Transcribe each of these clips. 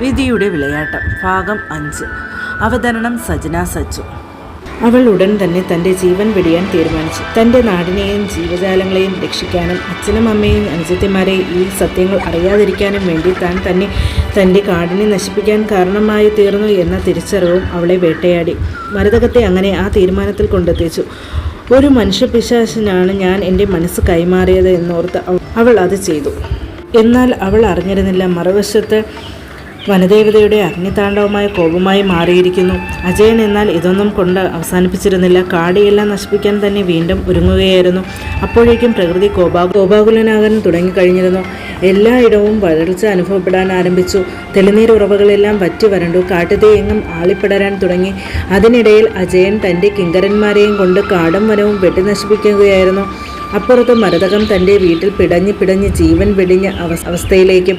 വിധിയുടെ വിളയാട്ടം ഭാഗം അഞ്ച്. അവതരണം സജന സച്ചു. അവൾ ഉടൻ തന്നെ തന്റെ ജീവൻ വെടിയാൻ തീരുമാനിച്ചു. തന്റെ നാടിനെയും ജീവജാലങ്ങളെയും രക്ഷിക്കാനും അച്ഛനും അമ്മയും അനുജത്തിമാരെയും ഈ സത്യങ്ങൾ അറിയാതിരിക്കാനും വേണ്ടി താൻ തന്നെ തന്റെ കാടിനെ നശിപ്പിക്കാൻ കാരണമായി തീർന്നു എന്ന തിരിച്ചറിവും അവളെ വേട്ടയാടി. മരതകത്തെ അങ്ങനെ ആ തീരുമാനത്തിൽ കൊണ്ടെത്തിച്ചു. ഒരു മനുഷ്യപിശാശനാണ് ഞാൻ എന്റെ മനസ്സ് കൈമാറിയത് എന്നോർത്ത് അവൾ അത് ചെയ്തു. എന്നാൽ അവൾ അറിഞ്ഞിരുന്നില്ല. മറുവശത്ത് വനദേവതയുടെ അഗ്നിതാണ്ഡവമായ കോപമായി മാറിയിരിക്കുന്നു. അജയൻ എന്നാൽ ഇതൊന്നും കൊണ്ട് അവസാനിപ്പിച്ചിരുന്നില്ല. കാടിയെല്ലാം നശിപ്പിക്കാൻ തന്നെ വീണ്ടും ഒരുങ്ങുകയായിരുന്നു. അപ്പോഴേക്കും പ്രകൃതി കോപാ കോപാകുലനാകാൻ തുടങ്ങിക്കഴിഞ്ഞിരുന്നു. എല്ലായിടവും വരൾച്ച അനുഭവപ്പെടാൻ ആരംഭിച്ചു. തെളിനീരുറവകളെല്ലാം വറ്റി വരണ്ടു. കാട്ടുതേയെങ്ങും ആളിപ്പടരാൻ തുടങ്ങി. അതിനിടയിൽ അജയൻ തന്റെ കിങ്കരന്മാരെയും കൊണ്ട് കാടും വനവും വെട്ടി നശിപ്പിക്കുകയായിരുന്നു അപ്പുറത്ത് മരതകം തന്റെ വീട്ടിൽ പിടഞ്ഞ് പിടഞ്ഞ് ജീവൻ വെടിഞ്ഞ അവസ്ഥയിലേക്കും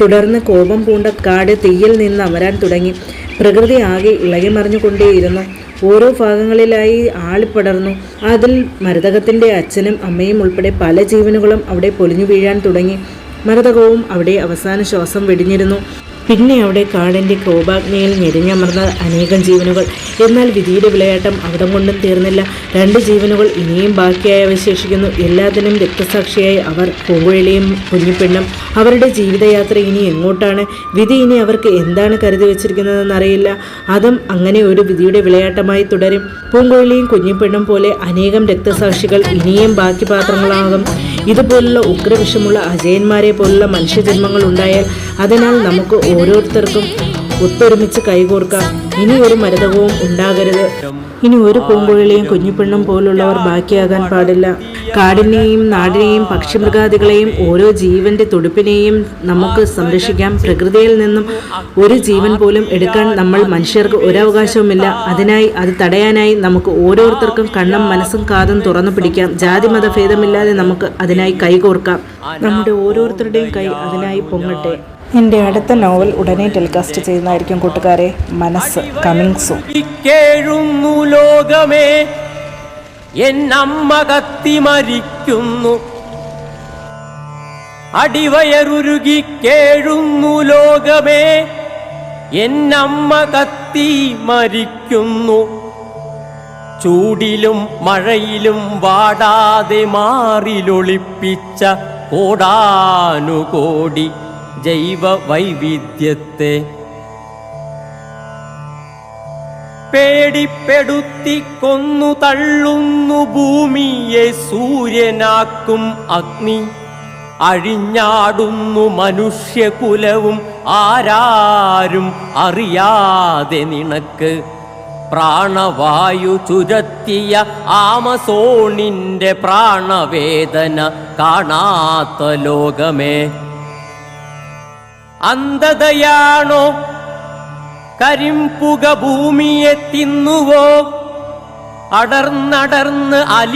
തുടർന്ന് കോപം പൂണ്ട കാട് തീയിൽ നിന്ന് അമരാൻ തുടങ്ങി. പ്രകൃതി ആകെ ഇളകിമറിഞ്ഞുകൊണ്ടേയിരുന്നു. ഓരോ ഭാഗങ്ങളിലായി ആളിപ്പടർന്നു അതിൽ മരതകത്തിന്റെ അച്ഛനും അമ്മയും ഉൾപ്പെടെ പല ജീവനുകളും അവിടെ പൊലിഞ്ഞു വീഴാൻ തുടങ്ങി. മരതകവും അവിടെ അവസാന ശ്വാസം വെടിഞ്ഞിരുന്നു. പിന്നെ അവിടെ കാടിന്റെ കോപാഗ്നിയിൽ ഞെരിഞ്ഞമർന്ന അനേകം ജീവനുകൾ. എന്നാൽ വിധിയുടെ വിളയാട്ടം അവിടം കൊണ്ടും തീർന്നില്ല. രണ്ട് ജീവനുകൾ ഇനിയും ബാക്കിയായി അവശേഷിക്കുന്നു. എല്ലാത്തിനും രക്തസാക്ഷിയായി അവർ പൂങ്കുഴലിയും കുഞ്ഞിപ്പെണ്ണും. അവരുടെ ജീവിതയാത്ര ഇനി എങ്ങോട്ടാണ്? വിധി ഇനി അവർക്ക് എന്താണ് കരുതി വെച്ചിരിക്കുന്നതെന്ന് അറിയില്ല അതും അങ്ങനെ ഒരു വിധിയുടെ വിളയാട്ടമായി തുടരും. പൂങ്കുഴലിയും കുഞ്ഞിപ്പെണ്ണും പോലെ അനേകം രക്തസാക്ഷികൾ ഇനിയും ബാക്കി പാത്രങ്ങളാകും. ഇതുപോലുള്ള ഉഗ്രവിഷമുള്ള അജയന്മാരെ പോലുള്ള മനുഷ്യജന്മങ്ങൾ ഉണ്ടായാൽ അതിനാൽ നമുക്ക് ഓരോരുത്തർക്കും ഒത്തൊരുമിച്ച് കൈകോർക്കാം. ഇനി ഒരു മരതകവും ഉണ്ടാകരുത്. ഇനി ഒരു പൂങ്കുഴലിയും കുഞ്ഞിപ്പെണ്ണും പോലുള്ളവർ ബാക്കിയാകാൻ പാടില്ല. കാടിനെയും നാടിനെയും പക്ഷിമൃഗാദികളെയും ഓരോ ജീവന്റെ തുടുപ്പിനെയും നമുക്ക് സംരക്ഷിക്കാം. പ്രകൃതിയിൽ നിന്നും ഒരു ജീവൻ പോലും എടുക്കാൻ നമ്മൾ മനുഷ്യർക്ക് ഒരവകാശവുമില്ല. അതിനായി അത് തടയാനായി നമുക്ക് ഓരോരുത്തർക്കും കണ്ണും മനസ്സും കാതും തുറന്നു പിടിക്കാം. ജാതി മതഭേദമില്ലാതെ നമുക്ക് അതിനായി കൈകോർക്കാം. നമ്മുടെ ഓരോരുത്തരുടെയും കൈ അതിനായി പൊങ്ങട്ടെ. എന്റെ അടുത്ത നോവൽ ഉടനെ ടെലികാസ്റ്റ് ചെയ്യുന്നതായിരിക്കും കൂട്ടുകാരെ. മനസ്സ് കമ്മിങ് സൂൺ ലോകമേ. എന്നമ്മ കത്തി മരിക്കുന്നു. അടിവയറുരുകി കേഴുന്നു ലോകമേ എന്നമ്മ കത്തി മരിക്കുന്നു. ചൂടിലും മഴയിലും വാടാതെ മാറിലൊളിപ്പിച്ച കോടാനുകോടി. ജൈവ വൈവിധ്യത്തെ പേടിപ്പെടുത്തി കൊന്നു തള്ളുന്നു ഭൂമിയെ സൂര്യനാക്കും അഗ്നി. അഴിഞ്ഞാടുന്നു മനുഷ്യകുലവും ആരാരും അറിയാതെ നിനക്ക്. പ്രാണവായു ചുരത്തിയ ആമസോണിന്റെ പ്രാണവേദന കാണാത്ത ലോകമേ. അന്ധതയാണോ? കരിമ്പുക ഭൂമിയെ തിന്നുവോ? അടർന്നടർന്ന് അലി